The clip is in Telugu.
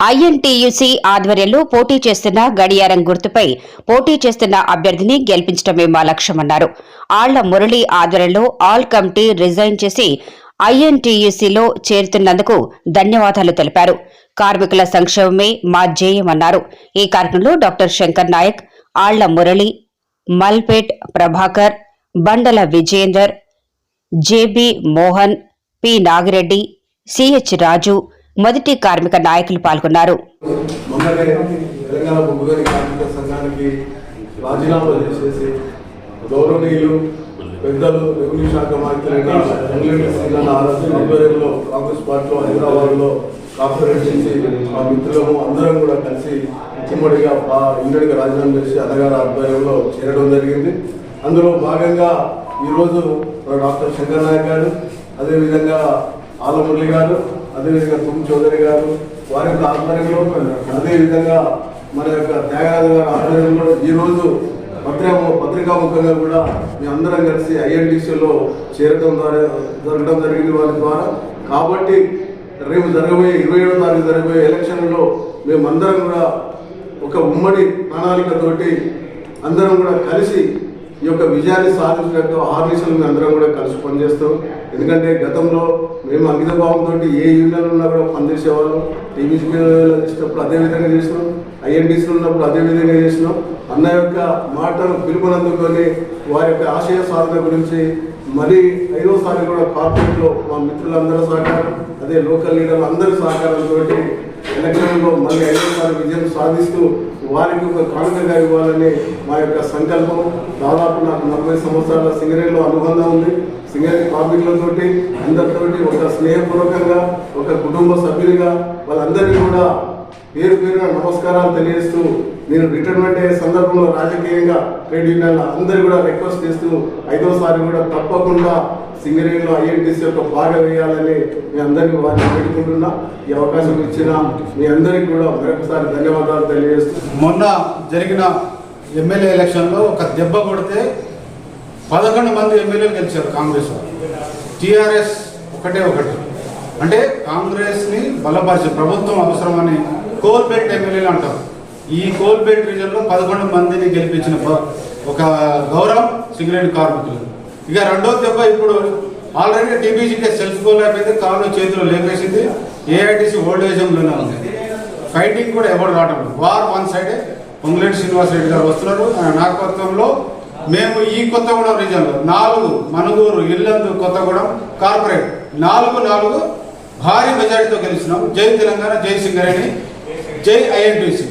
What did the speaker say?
ఐఎన్టీయూసీ ఆధ్వర్యంలో పోటీ చేస్తున్న గడియారం గుర్తుపై పోటీ చేస్తున్న అభ్యర్థిని గెలిపించడమే మా లక్ష్యమన్నారు. ఆళ్ళ మురళి ఆధ్వర్యంలో ఆల్ కమిటీ రిజైన్ చేసి ఐఎన్టీయూసీలో చేరుతున్నందుకు ధన్యవాదాలు తెలిపారు. కార్మికుల సంక్షేమమే మా జేయమన్నారు ఈ కార్యక్రమంలో డాక్టర్ శంకర్ నాయక్ ఆళ్ళ Murali Malpet Prabhakar Bandala Vijender JB Mohan P Nagireddy CH Raju మొదటి కార్మిక నాయకులు పాల్గొన్నారు. తెలంగాణ కార్మిక సంఘానికి చేసేసి గౌరవనీయులు పెద్దలు రెవెన్యూ శాఖ మంత్రులైన అంగిరెడ్డి శ్రీనాథ్ ఆధ్వర్యంలో కాంగ్రెస్ పార్టీలో హైదరాబాద్లో కార్పొరేట్ చేసి మా మిత్రులము అందరం కూడా కలిసి ఉమ్మడిగా ఆ రాజీనామా చేసి అన్నగారి ఆధ్వర్యంలో చేరడం జరిగింది. అందులో భాగంగా ఈరోజు డాక్టర్ శంకర్ నాయక్ గారు అదేవిధంగా ఆలమురళి గారు అదేవిధంగా తుమ్ చౌదరి గారు వారి యొక్క ఆధ్వర్యంలో అదేవిధంగా మన యొక్క త్యాగరాజు గారి ఆధ్వర్యంలో ఈరోజు పత్రికా ముఖంగా కూడా మీ అందరం కలిసి ఐఎన్టీసీలో చేరడం ద్వారా జరగడం జరిగింది వారి ద్వారా. కాబట్టి రేపు జరగబోయే ఇరవై ఏడో తారీఖు జరగబోయే ఎలక్షన్లో మేమందరం కూడా ఒక ఉమ్మడి ప్రణాళికతోటి అందరం కూడా కలిసి ఈ యొక్క విజయాన్ని సాధించినట్టు ఆర్నిషలు మేము అందరం కూడా కలిసి పనిచేస్తాం. ఎందుకంటే గతంలో మేము అంకిత భావంతో ఏ యూనియన్ ఉన్నా కూడా పనిచేసేవాళ్ళం టీబీసీలో చేసినప్పుడు అదేవిధంగా చేసినాం. ఐఎన్టీసీలో ఉన్నప్పుడు అదేవిధంగా చేసినాం. అన్న యొక్క మాటను పిలుపునందుకొని వారి యొక్క ఆశయ సాధన గురించి మరీ ఐదోసారి కూడా కార్పొరేట్లో మా మిత్రులందరూ సహకారం అదే లోకల్ లీడర్లు అందరి సహకారంతో ఎలక్షన్లో మళ్ళీ ఐదోసారి విజయం సాధిస్తూ వారికి ఒక కానుకగా ఇవ్వాలని మా యొక్క సంకల్పం. దాదాపు నాకు నలభై సంవత్సరాల సింగరేణిలో అనుబంధం ఉంది. సింగరేణి కార్మికులతోటి అందరితోటి ఒక స్నేహపూర్వకంగా ఒక కుటుంబ సభ్యునిగా వాళ్ళందరినీ కూడా పేరు పేరున నమస్కారాలు తెలియజేస్తూ నేను రిటైర్మెంట్ అయ్యే సందర్భంలో రాజకీయంగా ట్రేడ్ యూనియన్ల అందరూ కూడా రిక్వెస్ట్ చేస్తూ ఐదోసారి కూడా తప్పకుండా సింగరేణిలో ఐఎన్టీసీ యొక్క భాగం వేయాలని మీ అందరికీ వారిని పెట్టుకుంటున్నా ఈ అవకాశం ఇచ్చిన మీ అందరికీ కూడా మరొకసారి ధన్యవాదాలు తెలియజేస్తూ. మొన్న జరిగిన ఎమ్మెల్యే ఎలక్షన్లో ఒక దెబ్బ కొడితే పదకొండు మంది ఎమ్మెల్యేలు గెలిచారు కాంగ్రెస్ టీఆర్ఎస్ ఒకటే ఒకటి. అంటే కాంగ్రెస్ని బలపరిచే ప్రభుత్వం అవసరమని కోల్ బెల్ట్ ఎమ్మెల్యేలు అంటారు. ఈ కోల్ బెల్ట్ రీజన్లో పదకొండు మందిని గెలిపించిన ఒక గౌరవం సింగరేణి కార్మికులు. ఇక రెండో దెబ్బ ఇప్పుడు ఆల్రెడీ టీబీసీకే సెల్ఫ్ గోల్ అయిపోయింది కాళ్ళు చేతిలో లేకేసింది ఏఐటీసీ ఓల్డ్ ఏజ్లోనే ఉంది. ఫైటింగ్ కూడా ఎవరు రావడం వార్ వన్ సైడే పొంగులేటి శ్రీనివాస్ రెడ్డి గారు వస్తున్నారు. ఆయన మేము ఈ కొత్తగూడెం రీజన్లో నాలుగు మనుగూరు ఇల్లందు కొత్తగూడెం కార్పొరేట్ నాలుగు నాలుగు భారీ మెజారిటీతో గెలిచినాం. జై తెలంగాణ జై సింగరేణి. జై ఐఎన్టీసీ